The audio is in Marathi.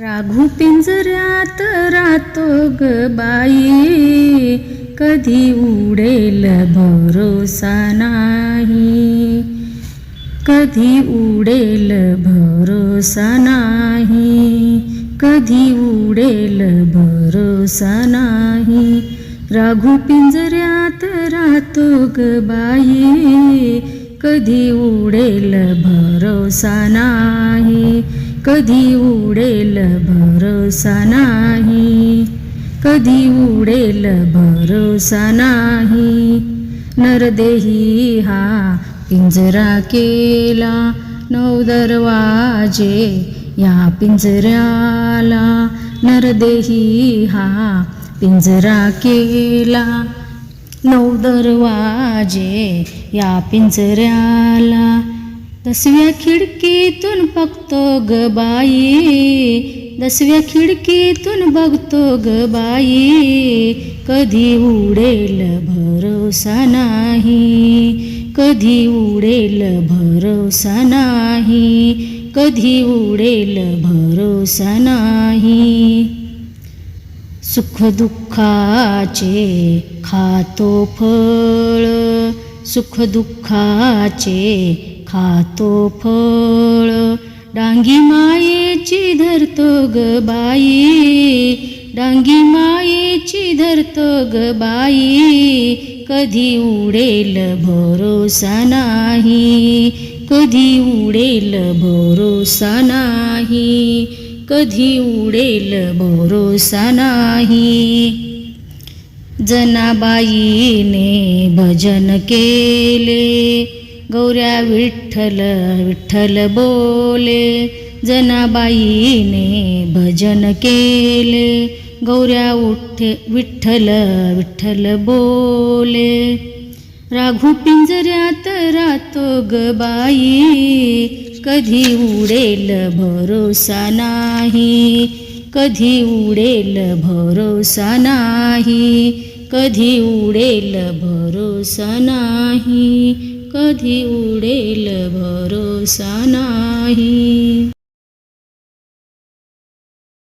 राघू पिंजऱ्यात राहतो ग बाई. कधी उडेल भरोसा नाही. कधी उडेल भरोसा नाही. कधी उडेल भरोसा नाही. राघू पिंजऱ्यात राहतो ग बाई. कधी उडेल भरोसा नाही. कधी उडेल भरोसा नाही. कधी उडेल भरोसा नाही. नरदेही हा पिंजरा केला. नऊ दरवाजे या पिंजऱ्याला. नरदेही हा पिंजरा केला. नऊ दरवाजे या पिंजऱ्याला. दसव्या खिडकीतून बघतो ग बाई. दसव्या खिडकीतून बघतो ग बाई. कधी उडेल भरोसा नाही. कधी उडेल भरोसा नाही. कधी उडेल भरोसा नाही. सुखदुःखाचे खातो फळ. सुखदुःखाचे खातो फळ. डांगी मायेची धरतो ग बाई. डांगी मायेची धरतो ग बाई. कधी उडेल भरोसा नाही. कधी उडेल भरोसा नाही. कधी उडेल भरोसा नाही. जनाबाईने भजन केले. गौऱ्या विठ्ठल विठ्ठल बोले जनाबाईने भजन केले. गौऱ्या उठे विठ्ठल विठ्ठल बोले. राघू पिंजऱ्यात राहतो ग बाई कधी उडेल भरोसा नाही. कधी उडेल भरोसा नाही कधी उडेल भरोसा नाही. कधी उडेल भरोसा नाही.